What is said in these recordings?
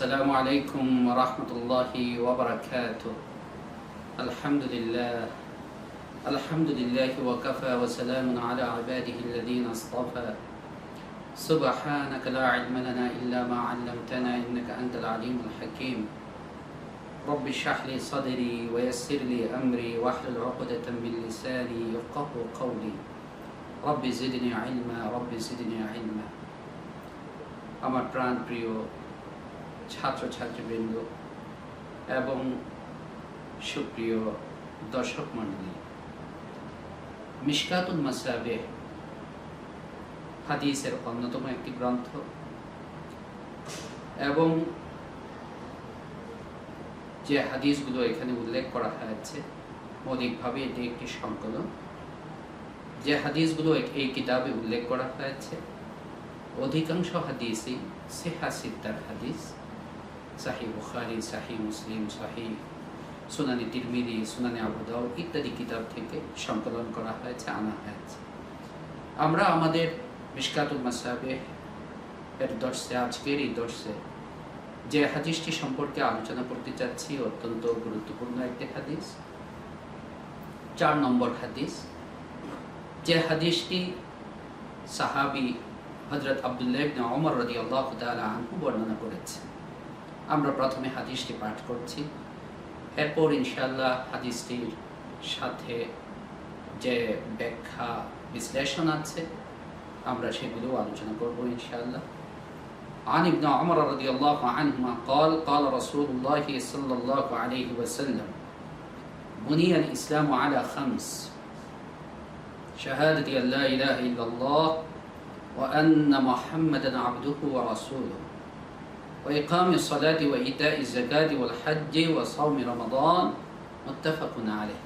السلام عليكم ورحمة الله وبركاته الحمد لله الحمد لله وكفى وسلام على عباده الذين اصطفى سبحانك لا علم لنا إلا ما علمتنا إنك أنت العليم الحكيم رب اشرح لي صدري ويسر لي أمري واحلل عقدة من لساني يفقه قولي رب زدني علما رب زدني علما আমার প্রাণ প্রিয় ছাত্রছাত্রীবৃন্দ এবং সুপ্রিয় দর্শক মণ্ডলী, মিশকাতুল মাসাবে হাদিসের অন্যতম একটি গ্রন্থ এবং যে হাদিসগুলো এখানে উল্লেখ করা হয়েছে, মৌলিকভাবে এটি একটি সংকলন। যে হাদিসগুলো এই কিতাবে উল্লেখ করা হয়েছে, অধিকাংশ হাদিসই সেহা সিদ্দার হাদিস। সাহি বুখারি সাহি মুসলিম সাহি সুনানি তিরমিরি সুনানি আবুদাউ ইত্যাদি কিতাব থেকে সংকলন করা হয়েছে, আনা হয়েছে। আমরা আমাদের মিশকাতুল মাসাবে এর দর্শে, আজকের এই দর্শে, যে হাদিসটি সম্পর্কে আলোচনা করতে চাচ্ছি, অত্যন্ত গুরুত্বপূর্ণ একটি হাদিস, চার নম্বর হাদিস। যে হাদিসটি সাহাবি হজরত আবদুল্লাহ ইবনে ওমর রাদিয়াল্লাহু তাআলা বর্ণনা করেছেন। আমরা প্রথমে হাদিসটি পাঠ করছি এরপর ইনশাআল্লাহ হাদিসটির সাথে যে ব্যাখ্যা বিশ্লেষণ আছে আমরা সেগুলো আলোচনা করব ইনশাআল্লাহ عن ابن عمر رضي الله عنهما قال قال رسول الله صلى الله عليه وسلم بني الإسلام على خمس شهادة أن لا إله إلا الله وأن محمدا عبده ورسوله وإقام الصلاة وإيتاء الزكاة والحج وصوم رمضان متفق عليه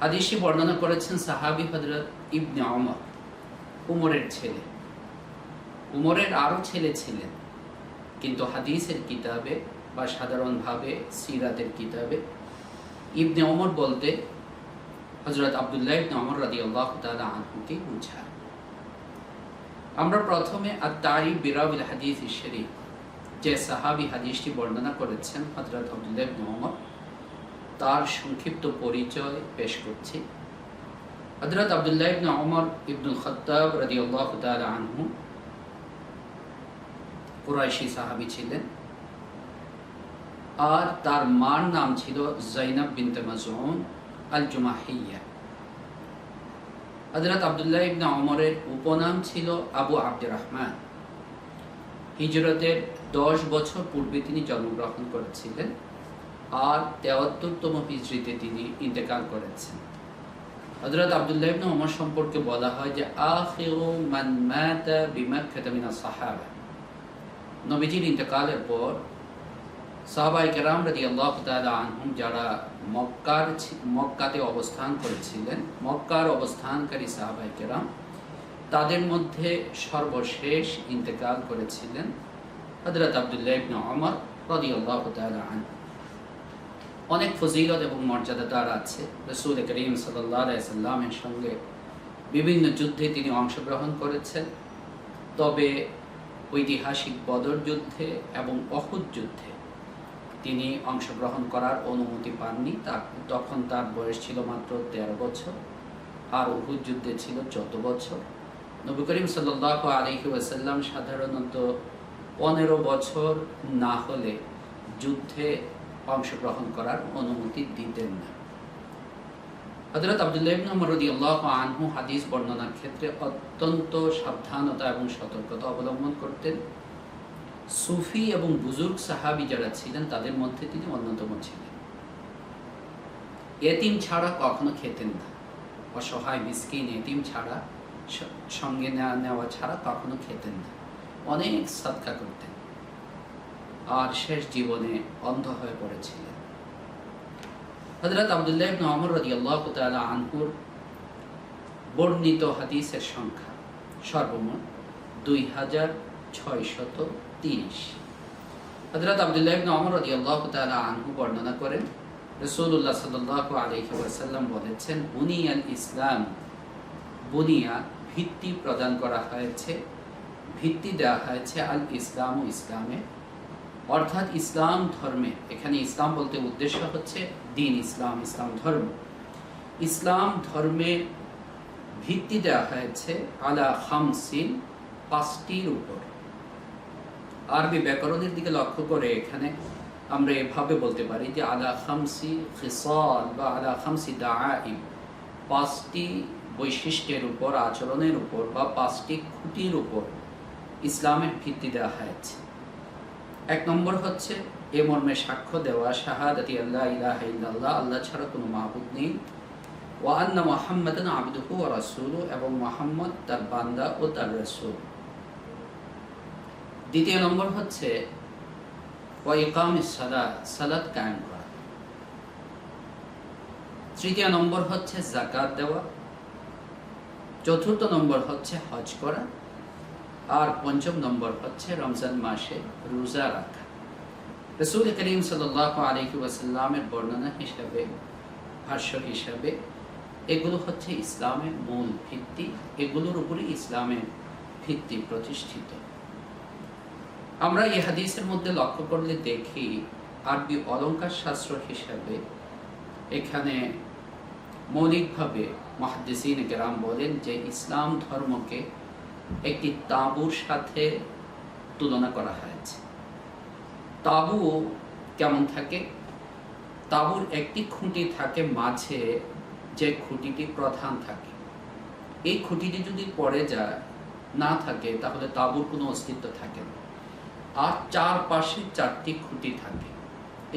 হাদিসটি বর্ণনা করেছেন সাহাবি হজরত ইবনে অমর উমরের ছেলে উমরের আরও ছেলে ছিলেন কিন্তু হাদিসের কিতাবে বা সাধারণভাবে সিরাতের কিতাবে ইবনে অমর বলতে হজরত আবদুল্লাহ ইবনে অমর রাদি আল্লাহ তালা আনহুকে বুঝায় আমরা প্রথমে আর তারি বিরাবিল হাদিস শরীফ, যে সাহাবি হাদিসটি বর্ণনা করেছেন হজরত আবদুল্লাহ অমর তার সংক্ষিপ্ত পরিচয় পেশ করছি। হজরত আবদুল্লাহ ইবনে অমর ইবনুল খত্তাব রাদি আল্লাহ আনহু কুরাইশি সাহাবি ছিলেন। আর তার মার নাম ছিল জৈনব বিনতে মাজুন আল জুমাহিয়া হজরত আবদুল্লাহ ইবনা অমরের উপনাম ছিল আবু আব্দুর রহমান হিজরতের দশ বছর পূর্বে তিনি জন্মগ্রহণ করেছিলেন আর তেয়াত্তরতম হিজড়িতে তিনি ইন্তেকাল করেছেন। হজরত আবদুল্লাহ ইবনা অমর সম্পর্কে বলা হয় যে, আখিরু মান মাতা বিমাক্কাতা মিনাস সাহাবা। নবীজির ইন্তেকালের পর সাহাবাই কেরাম রাজি আল্লাহ আনহুম যারা মক্কার মক্কাতে অবস্থান করেছিলেন, মক্কার অবস্থানকারী সাহাবাই কেরাম, তাদের মধ্যে সর্বশেষ ইন্তেকাল করেছিলেন হজরত আবদুল্লাহ ইবনে অমর রাজি আল্লাহ আনহু। অনেক ফজিলত এবং মর্যাদা তার আছে। রসুল করিম সাল্লাহ সাল্লামের সঙ্গে বিভিন্ন যুদ্ধে তিনি অংশগ্রহণ করেছেন। তবে ঐতিহাসিক বদর যুদ্ধে এবং অহুদ যুদ্ধে তিনি অংশগ্রহণ করার অনুমতি পাননি। তার তখন তার বয়স ছিল মাত্র তেরো বছর। আর উহুদ যুদ্ধে ছিল চোদ্দ বছর। নবী করিম সাল্লাহ আলহি ওয়াসাল্লাম সাধারণত পনেরো বছর না হলে যুদ্ধে অংশগ্রহণ করার অনুমতি দিতেন না। হজরত আবদুল্লাহ মরদি আল্লাহ আনহু হাদিস বর্ণনার ক্ষেত্রে অত্যন্ত সাবধানতা এবং সতর্কতা অবলম্বন করতেন। সুফি এবং বুজুর্গ সাহাবি যারা ছিলেন, তাদের মধ্যে তিনি অন্যতম ছিলেন। এতিম ছাড়া কখনো খেতেন না। অসহায়, মিসকিন, এতিম ছাড়া সঙ্গে নেওয়া ছাড়া কখনো খেতেন না। অনেক সৎকা করতেন। আর শেষ জীবনে অন্ধ হয়ে পড়েছিলেন। হজরত আবদুল্লাহ ইবনে ওমর রাদিয়াল্লাহু তাআলা আনহুর বর্ণিত হাদিসের সংখ্যা সর্বমোট দুই হাজার ছয়শত তিরিশ। হজরত আবদুল্লাহ ইবনে ওমর রাদিয়াল্লাহু আনহু বর্ণনা করেন, রাসূলুল্লাহ সাল্লাল্লাহু আলাইহি বলেছেন, বুনিয়াল ইসলাম, বুনিয়া, ভিত্তি প্রদান করা হয়েছে, ভিত্তি দেওয়া হয়েছে আল ইসলাম ও ইসলামে। অর্থাৎ ইসলাম ধর্মে, এখানে ইসলাম বলতে উদ্দেশ্য হচ্ছে দিন ইসলাম ইসলাম ধর্ম। ইসলাম ধর্মে ভিত্তি দেওয়া হয়েছে আলা খামসিন, পাঁচটির উপর। আরবি ব্যাকরণের দিকে লক্ষ্য করে এখানে আমরা এভাবে বলতে পারি যে, আলা খামসি খিসাল বা আলা খামসি দাআইম পাঁচটি বৈশিষ্ট্যের উপর, আচরণের উপর বা পাঁচটি খুঁটির উপর ইসলামের ভিত্তি দেওয়া হয়েছে। এক নম্বর হচ্ছে, এ মর্মে সাক্ষ্য দেওয়া, শাহাদাতি আল্লাহ ইলাহ ইল্লাল্লাহ, আল্লাহ ছাড়া কোনো মাহবুদ নেই। ওয়া আন্না মুহাম্মাদান আবদুহু ওয়া রাসূলু এবং মোহাম্মদ তার বান্দা ও তার রাসূল। দ্বিতীয় নম্বর হচ্ছে, ওয়া ইকামিস সালাত সালাত কায়েম করা। তৃতীয় নম্বর হচ্ছে জাকাত দেওয়া। চতুর্থ নম্বর হচ্ছে হজ করা। আর পঞ্চম নম্বর হচ্ছে রমজান মাসে রোজা রাখা। রসুল করিম সাল্লাহ আলহি ওয়াসাল্লামের বর্ণনা হিসাবে, ভাষ্য হিসাবে, এগুলো হচ্ছে ইসলামের মূল ভিত্তি, এগুলোর উপরে ইসলামের ভিত্তি প্রতিষ্ঠিত। আমরা এই হাদিসের মধ্যে লক্ষ্য করলে দেখি আরবি অলঙ্কার শাস্ত্র হিসাবে এখানে মৌলিকভাবে মহাদ্দিসিন কেরাম বলেন যে ইসলাম ধর্মকে একটি তাঁবুর সাথে তুলনা করা হয়েছে। তাঁবু কেমন থাকে? তাঁবুর একটি খুঁটি থাকে মাঝে, যে খুঁটিটি প্রধান থাকে। এই খুঁটিটি যদি পড়ে যায়, না থাকে, তাহলে তাঁবুর কোনো অস্তিত্ব থাকে না। আর চারপাশে চারটি খুঁটি থাকে।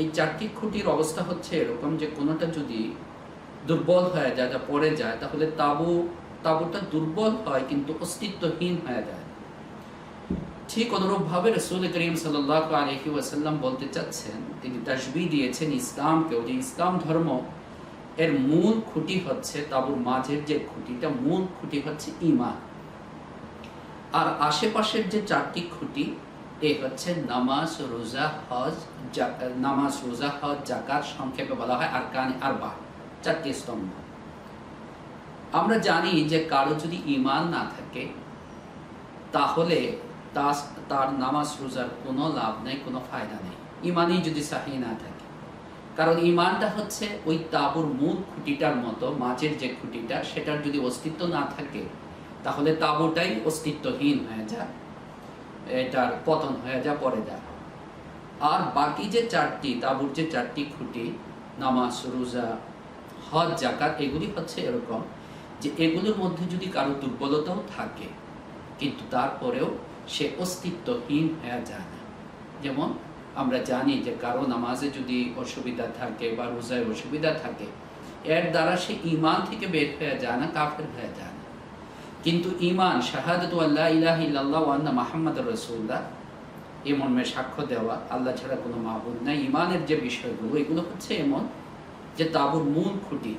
এই চারটি খুঁটির অবস্থা হচ্ছে এরকম যে কোনোটা যদি দুর্বল হয়ে যায় যা পড়ে যায়, তাহলে তাবু, তাবুটা দুর্বল হয় কিন্তু অস্তিত্বহীন হয়ে যায়। ঠিক অনুরূপভাবে রসুল করিম সাল্লাহ আলহি ওয়াসাল্লাম বলতে চাচ্ছেন, তিনি তাসবি দিয়েছেন ইসলামকেও যে ইসলাম ধর্ম, এর মূল খুঁটি হচ্ছে তাবুর মাঝের যে খুঁটিটা, মূল খুঁটি হচ্ছে ইমান আর আশেপাশের যে চারটি খুঁটি এ হচ্ছে নামাজ, রোজা, হজ নামাজ, রোজা, হজ জাকাত সংক্ষেপে বলা হয় আর কান আরবা চারটি স্তম্ভ। আমরা জানি যে কারও যদি ইমান না থাকে, তাহলে তার নামাজ, রোজার কোনো লাভ নেই, কোনো ফায়দা নেই। ইমানই যদি সাহি না থাকে। কারণ ইমানটা হচ্ছে ওই তাবুর মূল খুঁটিটার মতো, মাঝের যে খুঁটিটা, সেটার যদি অস্তিত্ব না থাকে, তাহলে তাবুটাই অস্তিত্বহীন হয়ে যায়। এটার পতন হয়ে যা পড়ে যায় আর বাকি যে চারটি, তাবুর যে চারটি খুঁটি, নামাজ, রোজা, হজ জাকাত এগুলি হচ্ছে এরকম যে এগুলোর মধ্যে যদি কারও দুর্বলতাও থাকে, কিন্তু তারপরেও সে অস্তিত্বহীন হয়ে যায় না। যেমন আমরা জানি যে কারও নামাজে যদি অসুবিধা থাকে বা রোজায় অসুবিধা থাকে, এর দ্বারা সে ইমান থেকে বের হয়ে যায় না, কাফের হয়ে যায় কিন্তু ইমান শাহাদত আল্লাহ ইলাহ ইল্লাল্লাহ ওয়ান্না মাহমদ রসুল্লাহ এ মর্মে সাক্ষ্য দেওয়া, আল্লাহ ছাড়া কোনো মাহবুদ নাই। ইমানের যে বিষয়গুলো, এগুলো হচ্ছে এমন যে তাবুর মূল খুঁটি।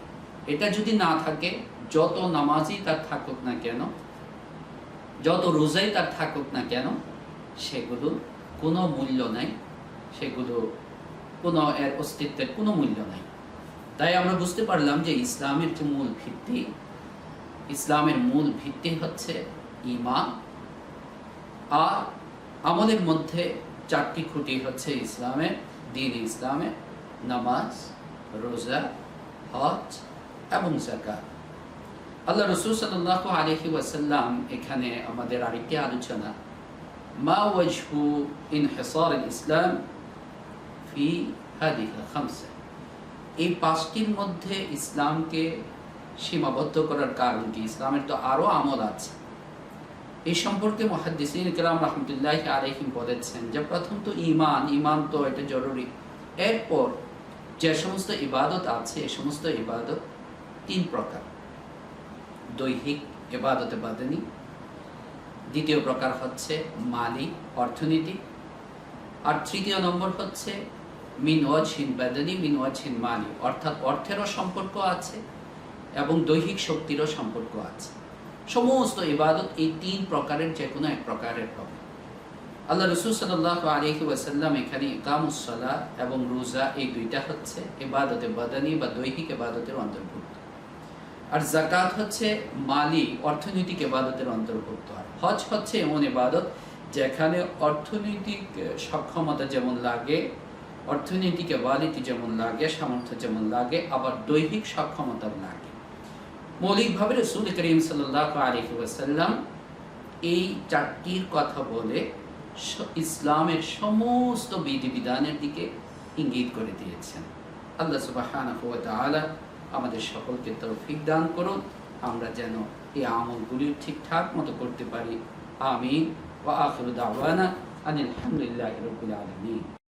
এটা যদি না থাকে, যত নামাজই তার থাকুক না কেন, যত রোজাই তার থাকুক না কেন, সেগুলো কোনো মূল্য নাই। সেগুলো কোনো এর অস্তিত্বের কোনো মূল্য নাই। তাই আমরা বুঝতে পারলাম যে ইসলামের যে মূল ভিত্তি ইসলামের মূল ভিত্তি হচ্ছে ইমান আর আমলের মধ্যে চারটি খুঁটি হচ্ছে ইসলামের দিন ইসলামের নামাজ, রোজা, হজ এবং জাকাত আল্লাহ রসুল সাল্লাহ আলহি ওয়াসাল্লাম এখানে আমাদের আরেকটি আলোচনা, মা ওয়াজহু ইনহিসার ইসলাম ফি হাদিহা খামসা। এই পাঁচটির মধ্যে ইসলামকে সীমাবদ্ধ করার কারণ কি? ইসলামের তো আরও আমল আছে। এই সম্পর্কে মহাদিসিন ইকরাম রহমতুল্লাহ আলহিম বলেছেন যে, প্রথম তো ইমান ইমান তো এটা জরুরি। এরপর যে সমস্ত ইবাদত আছে এই সমস্ত ইবাদত তিন প্রকার। দৈহিক এবাদতে বাদানি। দ্বিতীয় প্রকার হচ্ছে মালি, অর্থনীতি। আর তৃতীয় নম্বর হচ্ছে মিন ওয়াজহিন বাদানি মিন ওয়াজহিন মালি। অর্থাৎ অর্থেরও সম্পর্ক আছে এবং দৈহিক শক্তিরও সম্পর্ক আছে। সমস্ত ইবাদত এই তিন প্রকারের যে কোনো এক প্রকারের হবে। আল্লাহ রসুল সাল্লাহ আলহি ওয়াসাল্লাম এখানে ইকামুসলা এবং রোজা এই দুইটা হচ্ছে এবাদতে বাদানি বা দৈহিক এবাদতের অন্তর্ভুক্ত। আর জাকাত হচ্ছে মালি, অর্থনৈতিক এবাদতের অন্তর্ভুক্ত। আর হজ হচ্ছে এমন ইবাদত যেখানে অর্থনৈতিক সক্ষমতা যেমন লাগে, অর্থনৈতিক কোয়ালিটি যেমন লাগে, সামর্থ্য যেমন লাগে, আবার দৈহিক সক্ষমতা লাগে। মৌলিকভাবে রসুল করিম সাল্লাহ আলহি ওয়াসাল্লাম এই চারটির কথা বলে ইসলামের সমস্ত বিধিবিধানের দিকে ইঙ্গিত করে দিয়েছেন। আল্লাহ ওয়া আমাদের সকলকে তৌফিক দান করুন। আমরা যেন এই আমলগুলি ঠিকঠাক মতো করতে পারি। আমিন। ওয়া আখিরু দাওয়ানা আনিল হামদুলিল্লাহি রাব্বিল আলামিন।